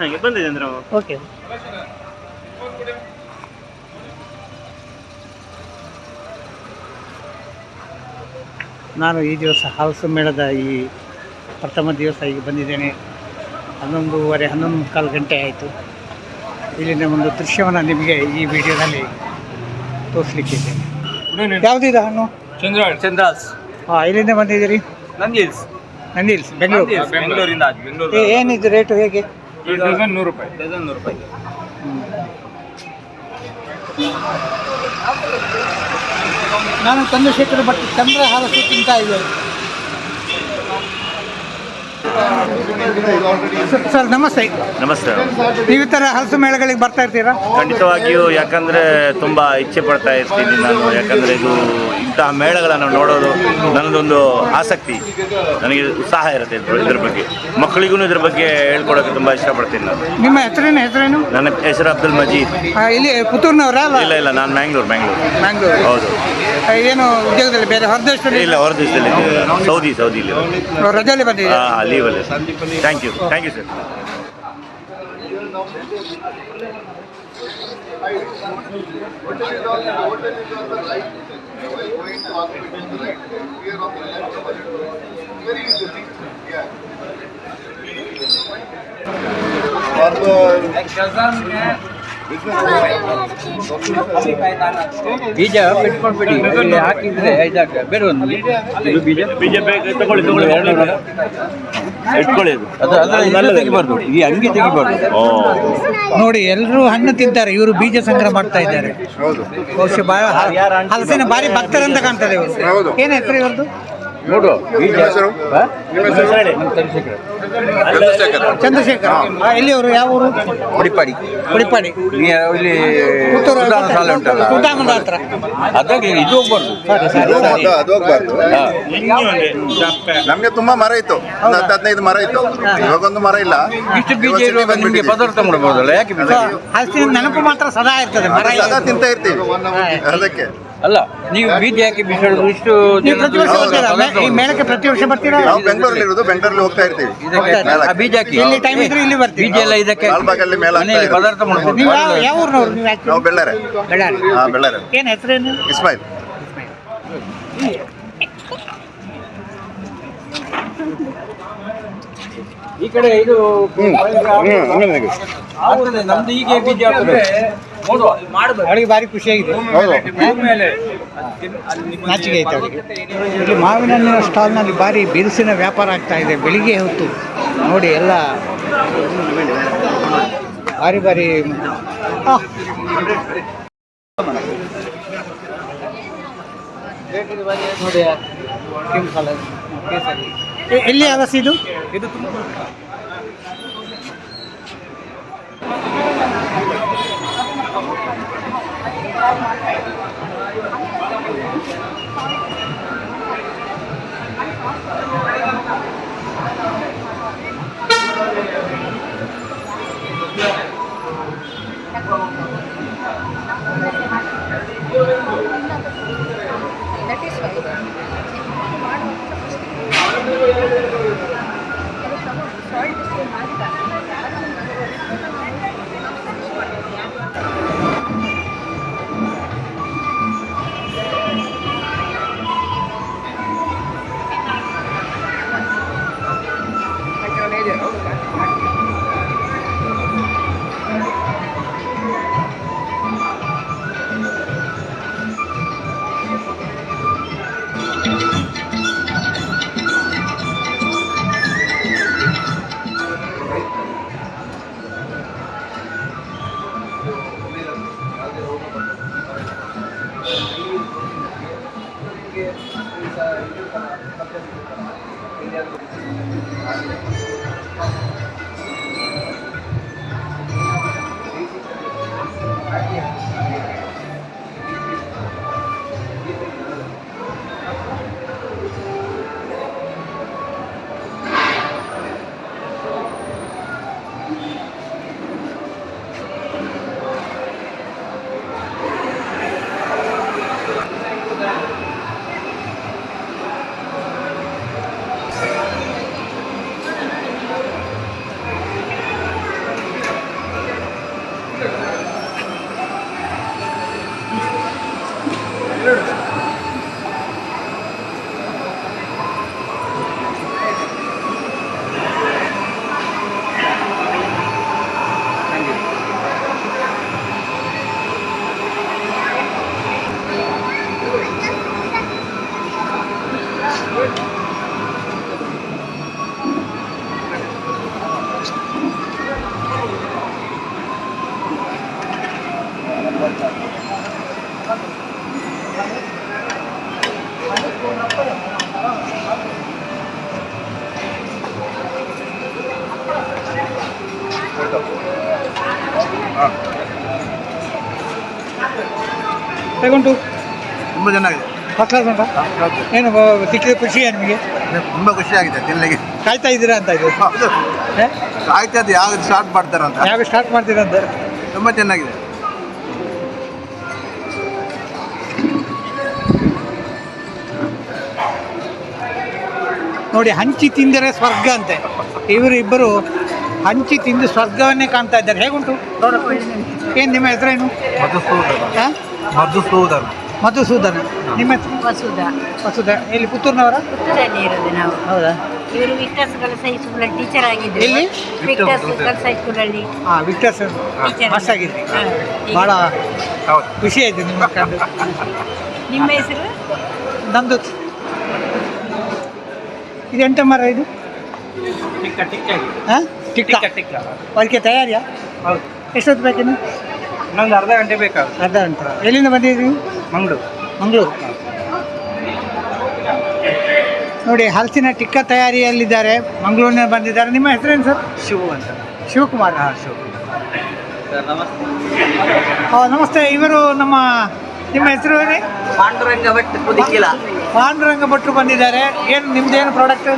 ಹಾಗೆ ಬಂದಿದೆ ಅಂದ್ರೆ ಅವ. ಓಕೆ ನಾನು ಈ ದಿವಸ ಹಾಲ್ಸು ಮೇಳದ ಈ ಪ್ರಥಮ ದಿವಸ ಈಗ ಬಂದಿದ್ದೇನೆ. ಹನ್ನೊಂದೂವರೆ ಹನ್ನೊಂದು ಮುಕ್ಕಾಲು ಗಂಟೆ ಆಯಿತು. ಇಲ್ಲಿನ ಒಂದು ದೃಶ್ಯವನ್ನು ನಿಮಗೆ ಈ ವಿಡಿಯೋದಲ್ಲಿ ತೋರಿಸ್ಲಿಕ್ಕಿದ್ದೇನೆ. ಯಾವುದಿದೆ ಹಣ್ಣು? ಚಂದ್ರಾಸ್ ಹಾಂ ಇಲ್ಲಿಂದ ಬಂದಿದ್ದೀರಿ? ನಂದಿಲ್ಸ್. ನಂದಿಲ್ಸ್ ಬೆಂಗಳೂರು. ಬೆಂಗಳೂರಿಂದ ಏನಿದೆ ರೇಟು ಹೇಗೆ? ಡಜನ್ ನೂರು ರೂಪಾಯಿ. ಡಜನ್ ನೂರು ರೂಪಾಯಿ. ನಾನು ಚಂದ್ರಶೇಖರ ಭಟ್ ಚಂದ್ರ ಹಾರಸು ತಿಂತಾ ಇದ್ದೇನೆ. ಸರ್- ಸರ್ ನಮಸ್ತೆ. ನಮಸ್ತೆ. ನೀವು ಈ ಥರ ಹಲಸು ಮೇಳಗಳಿಗೆ ಬರ್ತಾ ಇರ್ತೀರಾ? ಖಂಡಿತವಾಗಿಯೂ ಯಾಕಂದರೆ ತುಂಬ ಇಚ್ಛೆ ಪಡ್ತಾ ಇರ್ತೀನಿ ನಾನು. ಯಾಕಂದರೆ ಇದು ಇಂತಹ ಮೇಳಗಳನ್ನು ನೋಡೋದು ನನ್ನದೊಂದು ಆಸಕ್ತಿ. ನನಗೆ ಉತ್ಸಾಹ ಇರುತ್ತೆ ಇದ್ರ ಇದ್ರ ಬಗ್ಗೆ. ಮಕ್ಕಳಿಗೂ ಇದ್ರ ಬಗ್ಗೆ ಹೇಳ್ಕೊಡೋಕೆ ತುಂಬ ಇಷ್ಟಪಡ್ತೀನಿ ನಾನು. ನಿಮ್ಮ ಹೆಸರೇನು ಹೆಸರೇನು? ನನ್ನ ಹೆಸರು ಅಬ್ದುಲ್ ಮಜೀದ್. ಇಲ್ಲಿ ಪುತ್ತೂರಿನವರ ಇಲ್ಲ ಇಲ್ಲ ನಾನು ಮ್ಯಾಂಗ್ಳೂರು ಮ್ಯಾಂಗ್ಳೂರು. ಮ್ಯಾಂಗ್ಳೂರು. ಹೌದು. ಏನು ಉದ್ಯೋಗದಲ್ಲಿ ಬೇರೆ ಹೊರದೇಶದಲ್ಲಿ ಇಲ್ಲ ಹೊರದೇಶದಲ್ಲಿ ಸೌದಿ ಸೌದಿಲಿ ರಜೆಯಲ್ಲಿ ಬಂದಿದೆ ಹಾಂ ಲೀವಲ್ಲಿ thank you thank you sir ಬೀಜ ಬಿಟ್ಕೊಂಡ್ಬಿಡಿ ಹಾಕಿದ್ರೆ ಇದಾಗ ಬೇರೆ ಒಂದು ಇದು ಬೀಜ? ಬೀಜ ತಗೊಳ್ಳಿ ತಗೊಳ್ಳಿ. ಮಕ್ಕಳಿಗೆ. ಇಟ್ಕೊಳ್ಳಿ ಅದು. ಅದು ತೆಗಿಬಾರ್ದು. ಈ ಹಂಗೆ ತೆಗಿಬಾರ್ದು. ನೋಡಿ ಎಲ್ಲರೂ ಹಣ್ಣು ತಿಂತಾರೆ. ಇವರು ಬೀಜ ಸಂಗ್ರಹ ಮಾಡ್ತಾ ಇದ್ದಾರೆ. ಬಹುಶಃ ಹಲಸಿನ ಭಾರಿ ಭಕ್ತರಂತ ಕಾಣ್ತದೆ ಇವರು. ಏನು ಹೆಸರು ಇವ್ರದ್ದು? ನೋಡು. ಚಂದ್ರಶೇಖರ. ಎಲ್ಲಿಯವರು ಯಾವ ಊರು? ಹುಡಿಪಾಡಿ ಈ ಇಲ್ಲಿ ಶಾಲೆ ಉಂಟಲ್ಲ? ಸುಲ್ತಾನದ ಹತ್ರ. ಅದಾಗಿ ಇದು ಹೋಗ್ಬಾರ್ದು. ಅದು ಹೋಗ್ಬಾರ್ದು. ಹಾ. ನಮ್ಗೆ ತುಂಬಾ ಮರ ಇತ್ತು. ಒಂದು ಹತ್ತು ಹದಿನೈದು ಮರ ಇತ್ತು. ಇವಾಗೊಂದು ಮರ ಇಲ್ಲ. ಇಷ್ಟು ಬೀಜ ಇರುವಾಗ ನಿಮಗೆ ಪದಾರ್ಥ ಮಾಡಬಹುದಲ್ಲ ಯಾಕೆ ನೆನಪು ಮಾತ್ರ ಸದಾ ಇರ್ತದೆ ಮರ ಸದಾ. ತಿಂತಾ ಇರ್ತೀವಿ. ಅದಕ್ಕೆ. ಅಲ್ಲ ನೀವು ಬೀದಿ ಹಾಕಿ ಬಿಸಾಡೋದು ಇಷ್ಟು ನೀವು ಪ್ರತಿ ವರ್ಷ ಬರ್ತೀರಾ ಈ ಮೇಳಕ್ಕೆ ಪ್ರತಿ ವರ್ಷ ಬರ್ತೀರಾ? ನಾವು ಬೆಂಗಳೂರಲ್ಲಿ ಇರೋದು ಬೆಂಗಳೂರಲ್ಲಿ ಹೋಗ್ತಾ ಇರ್ತೀವಿ. ಇದಕ್ಕೆ ಆ ಬೀಜ ಹಾಕಿ. ಎಲ್ಲಿ ಟೈಮ್ ಇದ್ರೆ ಇಲ್ಲಿ ಬರ್ತೀವಿ ಬೀಜ ಎಲ್ಲ ಇದಕ್ಕೆ ಲಾಲ್ಬಾಗಲ್ಲಿ ಮೇಲೆ ಹಾಕ್ತಾ ಮನೆಯಲ್ಲಿ ಇರೋದು. ಪದಾರ್ಥ ಮಾಡ್ಬೋದು ನೀವು ಯಾವ ಯಾವ ಊರಿನವ್ರು? ನೀವು ನಾವು actually? ಬೆಳ್ಳಾರೆ. ಬಳ್ಳಾರಿ. ಹಾ ಬೆಳ್ಳಾರೆ. ಏನು ಹೆಸರೇನು ಇಸ್ಮಾಯಿಲ್. ಈ ಕಡೆ ಇದು ಆಗ್ತದೆ ನಮ್ದು ಹೀಗೆ ಬೀದಿ ಆಗ್ತದೆ ನೋಡುವ ಅವಳಿಗೆ ಭಾರಿ ಖುಷಿಯಾಗಿದೆ. ನಾಚಿಕೆ ಐತೆ ಅವಳಿಗೆ. ಇಲ್ಲಿ ಮಾವಿನ ಹಣ್ಣಿನ ಸ್ಟಾಲ್ನಲ್ಲಿ ಭಾರಿ ಬಿರುಸಿನ ವ್ಯಾಪಾರ ಆಗ್ತಾ ಇದೆ. ಬೆಳಿಗ್ಗೆ ಹೊತ್ತು. ನೋಡಿ ಎಲ್ಲ. ಭಾರಿ ಭಾರಿ. ಆ. ನೋಡಿ ಕಲರ್ ಎಲ್ಲಿ ಆಗಸ್ ಇದು ಇದು? ಹೇಗುಂಟು ತುಂಬ ಚೆನ್ನಾಗಿದೆ. ಫಸ್ಟ್ ಕ್ಲಾಸ್ ಉಂಟಾ? ಏನು ಸಿಕ್ಕಿದ ಖುಷಿಯಾ ನಿಮಗೆ? ತುಂಬ ಖುಷಿಯಾಗಿದೆ ತಿನ್ನಲಿಕ್ಕೆ ಕಾಯ್ತಾ ಇದ್ದೀರಾ ಅಂತ ಇದು? ಕಾಯ್ತಾ? ಆಯ್ತದೆ ಯಾವ್ದು ಸ್ಟಾರ್ಟ್ ಮಾಡ್ತಾರಂತ ಯಾವಾಗ ಸ್ಟಾರ್ಟ್ ಮಾಡ್ತೀರಾ ಅಂತ? ತುಂಬ ಚೆನ್ನಾಗಿದೆ. ನೋಡಿ ಹಂಚಿ ತಿಂದರೆ ಸ್ವರ್ಗ ಅಂತೆ. ಇವರು ಇಬ್ಬರು ಹಂಚಿ ತಿಂದು ಸ್ವರ್ಗವನ್ನೇ ಕಾಣ್ತಾ ಇದ್ದಾರೆ. ಹೇಗುಂಟು? ಏನು ನಿಮ್ಮ ಹೆಸರೇನು ಮಧುಸೂದನ. ಹಾಂ? ಮಧುಸೂದನ. ಮಧುಸೂದನ. ನಿಮ್ಮ ಹೆಸರು? ವಸುದ. ವಸುಧ ಎಲ್ಲಿ? ಪುತ್ತೂರಿನವರ? ಪುತ್ತೂರಲ್ಲಿ ಇರೋದು ನಾವು. ಹೌದಾ? ಇವರು ವಿಕ್ಟರ್ಸ್ ಗರ್ಲ್ಸ್ ಅಲ್ಲಿ ಟೀಚರ್ ಆಗಿದ್ರು. ಇಲ್ಲಿ ವಿಕ್ಟರ್ಸ್ ಗರ್ಲ್ಸ್ ಹಾಂ ವಿಕ್ಟರ್ ಸರ್ ಟೀಚರ್ ಮಾಸ್ಟರ್ ಆಗಿದ್ರಿ. ಹಾ. ಭಾಳ ಹೌದು. ಖುಷಿ ಆಯಿತು ನಿಮ್ಮ ಕಂಡು. ನಿಮ್ಮ ಹೆಸರು? ನಮ್ಮದು ಇದು ಎಂಟ ಮರ ಇದು? ಟಿಕ್ಕ ಟಿಕ್ಕ ಹಾಂ? ಟಿಕ್ಕ. ಟಿಕ್ಕ ಅದಕ್ಕೆ ತಯಾರಿಯಾ? ಹೌದು. ಎಷ್ಟೊತ್ತು ಬೇಕಿನ್ನು ನಂಗೆ ಅರ್ಧ ಗಂಟೆ ಬೇಕಾಗುತ್ತೆ. ಅರ್ಧ ಗಂಟೆ. ಎಲ್ಲಿಂದ ಬಂದಿದ್ದೀವಿ ಮಂಗಳೂರು. ಮಂಗಳೂರು. ನೋಡಿ ಹಲಸಿನ ಟಿಕ್ಕ ತಯಾರಿಯಲ್ಲಿದ್ದಾರೆ. ಮಂಗಳೂರಿನ ಬಂದಿದ್ದಾರೆ. ನಿಮ್ಮ ಹೆಸರೇನು ಸರ್? ಶಿವು ಅಂತ. ಶಿವಕುಮಾರ್. ಹಾಂ ಶಿವಕುಮಾರ್. ಸರ್ ನಮಸ್ತೆ. ಹಾಂ ನಮಸ್ತೆ. ಇವರು ನಮ್ಮ ನಿಮ್ಮ ಹೆಸರು ಏನೇ ಪಾಂಡುರಂಗ ಭಟ್ ಕುದಿಕಿಲ. ಪಾಂಡುರಂಗ ಭಟ್ರು ಬಂದಿದ್ದಾರೆ. ಏನು ನಿಮ್ದೇನು ಪ್ರಾಡಕ್ಟ್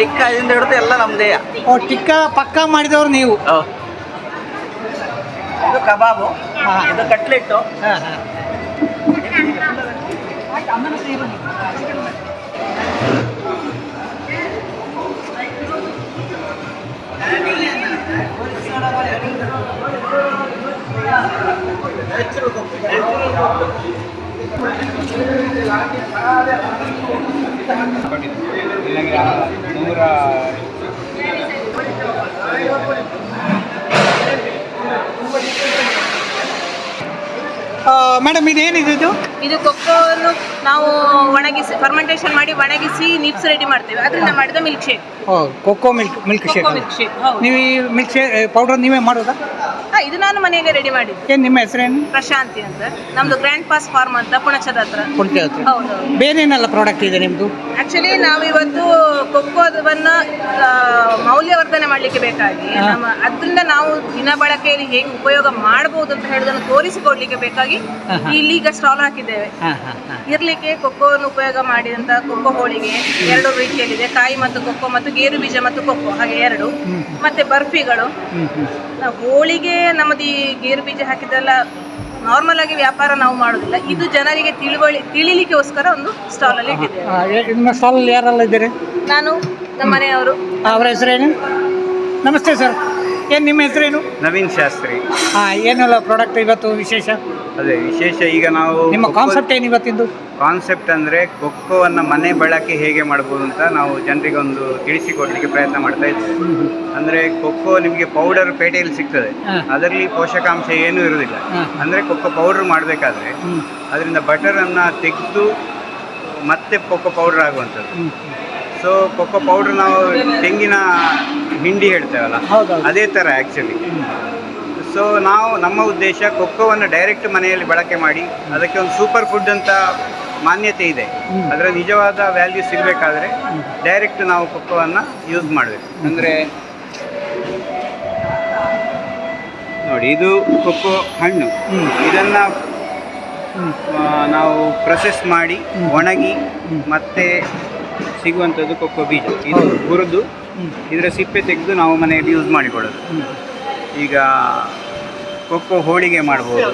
ಟಿಕ್ಕ ಇದರಿಂದ ಹಿಡಿದು ಎಲ್ಲ ನಮ್ದೇ ಓ ಟಿಕ್ಕ ಪಕ್ಕ ಮಾಡಿದವರು ನೀವು ಇದು ಕಬಾಬು ಹಾಂ ಇದು ಕಟ್ಲೆಟ್ಟು ಹಾಂ ಹಾಂ ಮೇಡಮ್ ಇದೇನಿದೆ ಇದು? ಇದು ಕೊಕ್ಕೋವನ್ನು ನಾವು ಒಣಗಿಸಿ ಫರ್ಮೆಂಟೇಷನ್ ಮಾಡಿ ಒಣಗಿಸಿ ನಿಪ್ಸ್ ರೆಡಿ ಮಾಡ್ತೇವೆ. ಅದರಿಂದ ಮಾಡಿದ milkshake oh cocoa milk milkshake. Cocoa milkshake ಹೌದು. ನೀವು ಈ ಮಿಲ್ಕ್ ಶೇಕ್ ಪೌಡರ್ ನೀವೇ ಮಾಡೋದಾ? ಹಾ, ಇದು ನಾನು ಮನೆಯಲ್ಲೇ ರೆಡಿ ಮಾಡಿದ್ದು. ಏನು ನಿಮ್ಮ ಹೆಸರೇನು? ಪ್ರಶಾಂತಿ ಅಂತ. ನಮ್ದು ಗ್ರ್ಯಾಂಡ್ ಪಾಸ್ ಫಾರ್ಮ್ ಅಂತ ಪುಣಚದ ಹತ್ರ. ಕೊಡ್ತೀವಿ ಹತ್ರ. ಹೌದು ಪ್ರಾಡಕ್ಟ್ ಇದೆ ನಿಮ್ಮದು ಆಕ್ಚುಲಿ ನಾವಿವತ್ತು ಇವತ್ತು ಆ, ಮೌಲ್ಯವರ್ಧನೆ ಮಾಡಲಿಕ್ಕೆ ಬೇಕಾಗಿ. ಹಾ. ನಮ್ಮ ಅದರಿಂದ ನಾವು ದಿನ ಬಳಕೆಯಲ್ಲಿ ಹೇಗೆ ಉಪಯೋಗ ಮಾಡಬಹುದು ಅಂತ ಹೇಳೋದನ್ನು ತೋರಿಸಿಕೊಡ್ಲಿಕ್ಕೆ ಬೇಕಾಗಿ ಹಾ, ಹಾ. ಇಲ್ಲಿ ಈಗ ಸ್ಟಾಲ್ ಹಾಕಿದ್ದೇವೆ. ಹಾಂ ಹಾಂ ಹಾಂ. ಇರ್ಲಿಕ್ಕೆ ಕೊಕ್ಕೋವನ್ನು ಉಪಯೋಗ ಮಾಡಿದಂತ ಕೊಕ್ಕೋ ಹೋಳಿಗೆ ಎರಡು ರೀತಿಯಲ್ಲಿದೆ. ಕಾಯಿ ಮತ್ತು ಕೊಕ್ಕೋ ಮತ್ತು ಗೇರು ಬೀಜ ಮತ್ತು ಕೊಕ್ಕೋ ಹಾಗೆ ಎರಡು. ಮತ್ತೆ ಬರ್ಫಿಗಳು. ನಾವು ಹೋಳಿಗೆ ನಮ್ಮದು ಈ ಗೇರು ಬೀಜ ಹಾಕಿದ್ದೆಲ್ಲ ನಾರ್ಮಲ್ ಆಗಿ ವ್ಯಾಪಾರ ನಾವು ಮಾಡೋದಿಲ್ಲ. ಇದು ಜನರಿಗೆ ತಿಳುವಳಿ ತಿಳಿಲಿಕ್ಕೋಸ್ಕರ ಒಂದು ಸ್ಟಾಲ್ ಅಲ್ಲಿ ಇಟ್ಟಿದ್ದೇವೆ. ನಿಮ್ಮ ಸ್ಟಾಲಲ್ಲಿ ಯಾರೆಲ್ಲ ಇದ್ದಾರೆ? ನಾನು ನಮ್ಮ ಮನೆಯವರು. ಅವರ ಹೆಸರೇನು ನಮಸ್ತೆ ಸರ್. ಏನು ನಿಮ್ಮ ಹೆಸರೇನು ನವೀನ್ ಶಾಸ್ತ್ರಿ. ಹಾಂ ಏನೆಲ್ಲ ಪ್ರಾಡಕ್ಟ್ ಇವತ್ತು ವಿಶೇಷ? ಅದೇ ವಿಶೇಷ ಈಗ ನಾವು ನಿಮ್ಮ ಕಾನ್ಸೆಪ್ಟ್ ಏನು ಇವತ್ತಿಂದು? ಕಾನ್ಸೆಪ್ಟ್ ಅಂದರೆ ಖೋಖೋವನ್ನು ಮನೆ ಬಳಕೆ ಹೇಗೆ ಮಾಡ್ಬೋದು ಅಂತ ನಾವು ಜನರಿಗೆ ಒಂದು ತಿಳಿಸಿಕೊಡ್ಲಿಕ್ಕೆ ಪ್ರಯತ್ನ ಮಾಡ್ತಾ ಇದ್ದೇವೆ ಅಂದರೆ ಖೋಖೋ ನಿಮಗೆ ಪೌಡರ್ ಪೇಟೆಯಲ್ಲಿ ಸಿಗ್ತದೆ. ಅದರಲ್ಲಿ ಪೋಷಕಾಂಶ ಏನೂ ಇರುವುದಿಲ್ಲ ಅಂದರೆ ಖೋಖೋ ಪೌಡರ್ ಮಾಡಬೇಕಾದ್ರೆ ಅದರಿಂದ ಬಟರನ್ನು ತೆಗೆದು ಮತ್ತೆ ಖೋಖೋ ಪೌಡರ್ ಆಗುವಂಥದ್ದು. ಸೊ ಖೋಖೋ ಪೌಡರ್ ನಾವು ತೆಂಗಿನ ಹಿಂಡಿ ಹೇಳ್ತೇವಲ್ಲ? ಅದೇ ಥರ ಆ್ಯಕ್ಚುಲಿ ಸೊ ನಾವು ನಮ್ಮ ಉದ್ದೇಶ ಖೋಖೋವನ್ನು ಡೈರೆಕ್ಟ್ ಮನೆಯಲ್ಲಿ ಬಳಕೆ ಮಾಡಿ ಅದಕ್ಕೆ ಒಂದು ಸೂಪರ್ ಫುಡ್ ಅಂತ ಮಾನ್ಯತೆ ಇದೆ. ಅದರ ನಿಜವಾದ ವ್ಯಾಲ್ಯೂ ಸಿಗಬೇಕಾದ್ರೆ ಡೈರೆಕ್ಟ್ ನಾವು ಕೊಕ್ಕೋವನ್ನು ಯೂಸ್ ಮಾಡಬೇಕು. ಅಂದರೆ ನೋಡಿ ಇದು ಕೊಕ್ಕೋ ಹಣ್ಣು. ಇದನ್ನು ನಾವು ಪ್ರೊಸೆಸ್ ಮಾಡಿ ಒಣಗಿ ಮತ್ತೆ ಸಿಗುವಂಥದ್ದು ಕೊಕ್ಕೋ ಬೀಜ. ಇದು. ಹುರಿದು ಇದರ ಸಿಪ್ಪೆ ತೆಗೆದು ನಾವು ಮನೆಯಲ್ಲಿ ಯೂಸ್ ಮಾಡಿಕೊಳ್ಳೋದು. ಈಗ ಕೊಕ್ಕೋ ಹೋಳಿಗೆ ಮಾಡ್ಬೋದು.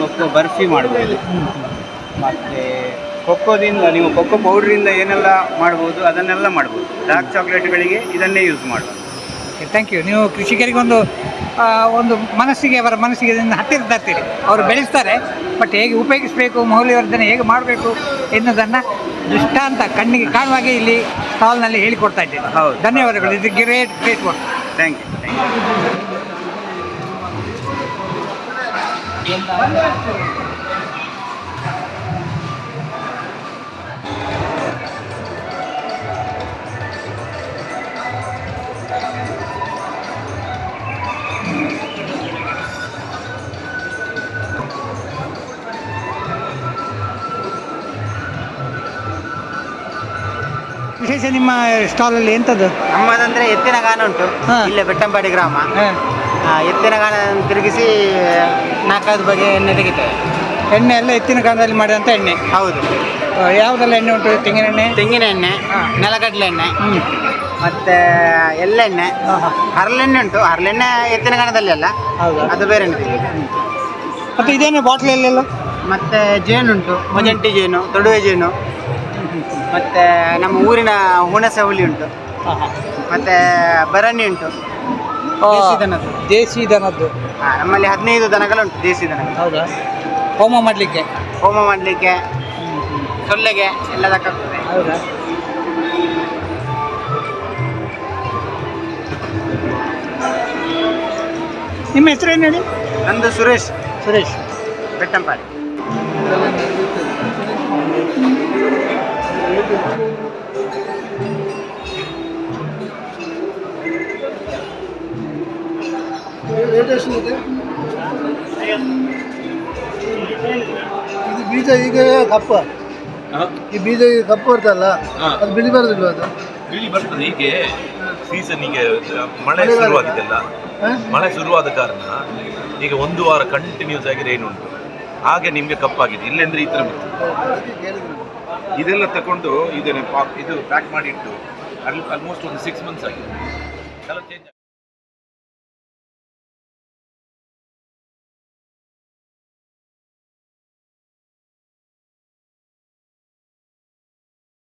ಕೊಕ್ಕೋ ಬರ್ಫಿ ಮಾಡ್ಬೋದು. ಮತ್ತು ಕೊಕ್ಕೋದಿಂದ ನೀವು ಕೊಕ್ಕೋ ಪೌಡ್ರಿಂದ ಏನೆಲ್ಲ ಮಾಡ್ಬೋದು ಅದನ್ನೆಲ್ಲ ಮಾಡ್ಬೋದು. ಡಾರ್ಕ್ ಚಾಕ್ಲೇಟ್ಗಳಿಗೆ ಇದನ್ನೇ ಯೂಸ್ ಮಾಡ್ಬೋದು ಥ್ಯಾಂಕ್ ಯು ನೀವು ಕೃಷಿಕರಿಗೆ ಒಂದು ಒಂದು ಮನಸ್ಸಿಗೆ ಅವರ ಮನಸ್ಸಿಗೆ ಇದನ್ನು ಹತ್ತಿರ ತರ್ತೀರಿ ಅವರು ಬೆಳೆಸ್ತಾರೆ ಬಟ್ ಹೇಗೆ ಉಪಯೋಗಿಸಬೇಕು ಮೌಲ್ಯವರ್ಧನೆ ಹೇಗೆ ಮಾಡಬೇಕು ಎನ್ನುವುದನ್ನು ದೃಷ್ಟಾಂತ ಕಣ್ಣಿಗೆ ಕಾಣುವಾಗೆ ಇಲ್ಲಿ ಸ್ಟಾಲ್ನಲ್ಲಿ ಹೇಳಿಕೊಡ್ತಾ ಇದ್ದೇನೆ. ಹೌದು. ಧನ್ಯವಾದಗಳು. ಇದು great great work thank you thank you ವಿಶೇಷ ನಿಮ್ಮ ಸ್ಟಾಲಲ್ಲಿ ಎಂಥದ್ದು ನಮ್ಮದಂದ್ರೆ ಎತ್ತಿನ ಗಾನ ಉಂಟು. ಹಾ. ಇಲ್ಲೇ ಬೆಟ್ಟಂಪಾಡಿ ಗ್ರಾಮ. ಹಾಂ. ಆ, ಎತ್ತಿನ ಗಾನ ತಿರುಗಿಸಿ ನಾಲ್ಕೈದು ಬಗೆ ಎಣ್ಣೆ ತೆಗಿತೇವೆ. ಎಣ್ಣೆ ಎಲ್ಲ ಎತ್ತಿನ ಕಾಲದಲ್ಲಿ ಮಾಡಿದಂಥ ಎಣ್ಣೆ? ಹೌದು. ಆ, ಯಾವುದೆಲ್ಲ ಎಣ್ಣೆ ಉಂಟು ತೆಂಗಿನ ಎಣ್ಣೆ? ತೆಂಗಿನ ಎಣ್ಣೆ ನೆಲಗಡಲೆ ಎಣ್ಣೆ ಹ್ಞೂ ಮತ್ತೆ ಎಳ್ಳೆಣ್ಣೆ. ಹರಳೆಣ್ಣೆ ಉಂಟು. ಹರಳೆಣ್ಣೆ ಎತ್ತಿನ ಗಾಣದಲ್ಲಿ ಅಲ್ಲ. ಹೌದಾ? ಅದು ಬೇರೆ ಎಣ್ಣೆ ತೆಗಿಬೇಕು. ಮತ್ತು ಇದೇನು ಬಾಟ್ಲಲ್ಲೆಲ್ಲ ಮತ್ತೆ ಜೇನುಂಟು ಮೊಜಂಟಿ ಜೇನು ತೊಡುವೆ ಜೇನು. ಮತ್ತೆ ನಮ್ಮ ಊರಿನ ಹುಣಸೆ ಹುಲಿ ಉಂಟು. ಮತ್ತೆ ಬರಣಿ ಉಂಟು. ದೇಸಿ ದನದ್ದು. ದೇಸಿ ದನದ್ದು. ಆ, ನಮ್ಮಲ್ಲಿ ಹದಿನೈದು ದನಗಳುಂಟು ದೇಸಿ ದನ ಹೌದಾ? ಹೋಮ ಮಾಡಲಿಕ್ಕೆ? ಹೋಮ ಮಾಡಲಿಕ್ಕೆ ಸೊಳ್ಳೆಗೆ ಎಲ್ಲ ತಕ್ಕಾಗ್ತದೆ ಹೌದಾ? ನಿಮ್ಮ ಹೆಸರು ಏನು ಹೇಳಿ? ನಂದು ಸುರೇಶ್. ಸುರೇಶ್. ಬೆಟ್ಟಂಪಾಡಿ. ಕಪ್ಪ. ಈ ಬೀಜ ಕಪ್ಪು ಬರ್ತಲ್ಲ ಅದು ಬಿಳಿ ಬರೋದಿಲ್ಲ ಅದು? ಬಿಳಿ ಬರ್ತದೆ ಹೀಗೆ ಈಗ ಮಳೆ. ಶುರುವಾಗಿದೆಲ್ಲ ಮಳೆ ಶುರುವಾದ ಕಾರಣ ಈಗ ಒಂದು ವಾರ ಕಂಟಿನ್ಯೂಸ್ ಆಗಿ ರೈನ್ ಉಂಟು. ಹಾಗೆ ನಿಮಗೆ ಕಪ್ಪಾಗಿದೆ ಇಲ್ಲೆಂದ್ರೆ ಈ ಥರ ನಾವು. ಇದೆಲ್ಲ ತಗೊಂಡು ಇದನ್ನು ಇದು ಪ್ಯಾಕ್ ಮಾಡಿ ಇಟ್ಟು ಆಲ್ಮೋಸ್ಟ್ ಒಂದು ಸಿಕ್ಸ್ ಮಂತ್ಸ್ ಆಗಿದೆ.